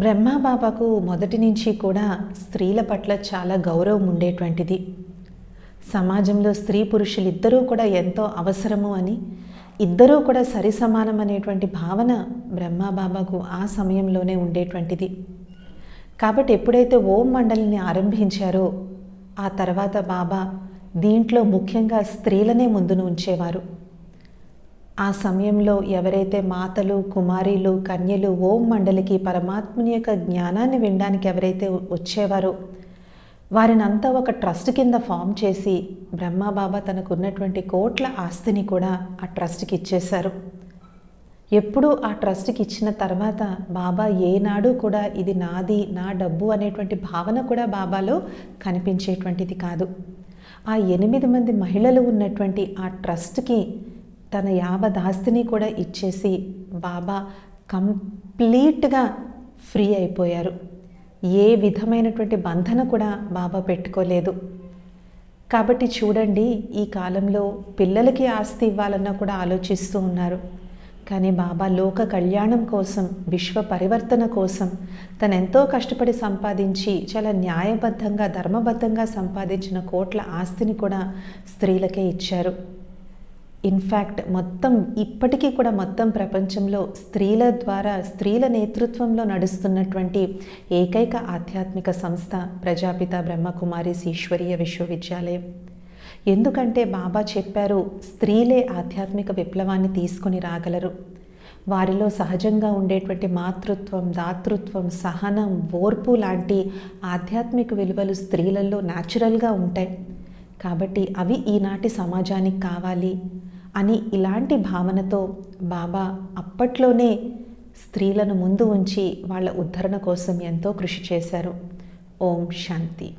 బ్రహ్మబాబాకు మొదటి నుంచి కూడా స్త్రీల పట్ల చాలా గౌరవం ఉండేటువంటిది. సమాజంలో స్త్రీ పురుషులు ఇద్దరూ కూడా ఎంతో అవసరము అని ఇద్దరూ కూడా సరి సమానం అనేటువంటి భావన బ్రహ్మబాబాకు ఆ సమయంలోనే ఉండేటువంటిది. కాబట్టి ఎప్పుడైతే ఓం మండలిని ఆరంభించారో ఆ తర్వాత బాబా దీంట్లో ముఖ్యంగా స్త్రీలనే ముందును ఉంచేవారు. ఆ సమయంలో ఎవరైతే మాతలు కుమారీలు కన్యలు ఓం మండలికి పరమాత్ముని యొక్క జ్ఞానాన్ని వినడానికి ఎవరైతే వచ్చేవారో వారిని అంతా ఒక ట్రస్ట్ కింద ఫామ్ చేసి బ్రహ్మబాబా తనకు ఉన్నటువంటి కోట్ల ఆస్తిని కూడా ఆ ట్రస్ట్కి ఇచ్చేశారు. ఎప్పుడు ఆ ట్రస్ట్కి ఇచ్చిన తర్వాత బాబా ఏనాడు కూడా ఇది నాది నా డబ్బు అనేటువంటి భావన కూడా బాబాలో కనిపించేటువంటిది కాదు. ఆ ఎనిమిది మంది మహిళలు ఉన్నటువంటి ఆ ట్రస్ట్కి తన యావదాస్తిని కూడా ఇచ్చేసి బాబా కంప్లీట్గా ఫ్రీ అయిపోయారు. ఏ విధమైనటువంటి బంధన కూడా బాబా పెట్టుకోలేదు. కాబట్టి చూడండి ఈ కాలంలో పిల్లలకి ఆస్తి ఇవ్వాలన్నా కూడా ఆలోచిస్తూ ఉన్నారు. కానీ బాబా లోక కళ్యాణం కోసం విశ్వ పరివర్తన కోసం తను ఎంతో కష్టపడి సంపాదించి చాలా న్యాయబద్ధంగా ధర్మబద్ధంగా సంపాదించిన కోట్ల ఆస్తిని కూడా స్త్రీలకే ఇచ్చారు. ఇన్ఫ్యాక్ట్ మొత్తం ఇప్పటికీ కూడా మొత్తం ప్రపంచంలో స్త్రీల ద్వారా స్త్రీల నేతృత్వంలో నడుస్తున్నటువంటి ఏకైక ఆధ్యాత్మిక సంస్థ ప్రజాపిత బ్రహ్మకుమారిస్ ఈశ్వరీయ విశ్వవిద్యాలయం. ఎందుకంటే బాబా చెప్పారు స్త్రీలే ఆధ్యాత్మిక విప్లవాన్ని తీసుకొని రాగలరు. వారిలో సహజంగా ఉండేటువంటి మాతృత్వం దాతృత్వం సహనం ఓర్పు లాంటి ఆధ్యాత్మిక విలువలు స్త్రీలలో న్యాచురల్గా ఉంటాయి. కాబట్టి అవి ఈనాటి సమాజానికి కావాలి. అని ఇలాంటి భావనతో బాబా అప్పట్లోనే స్త్రీలను ముందు ఉంచి వాళ్ళ ఉద్ధరణ కోసం ఎంతో కృషి చేశారు. ఓం శాంతి.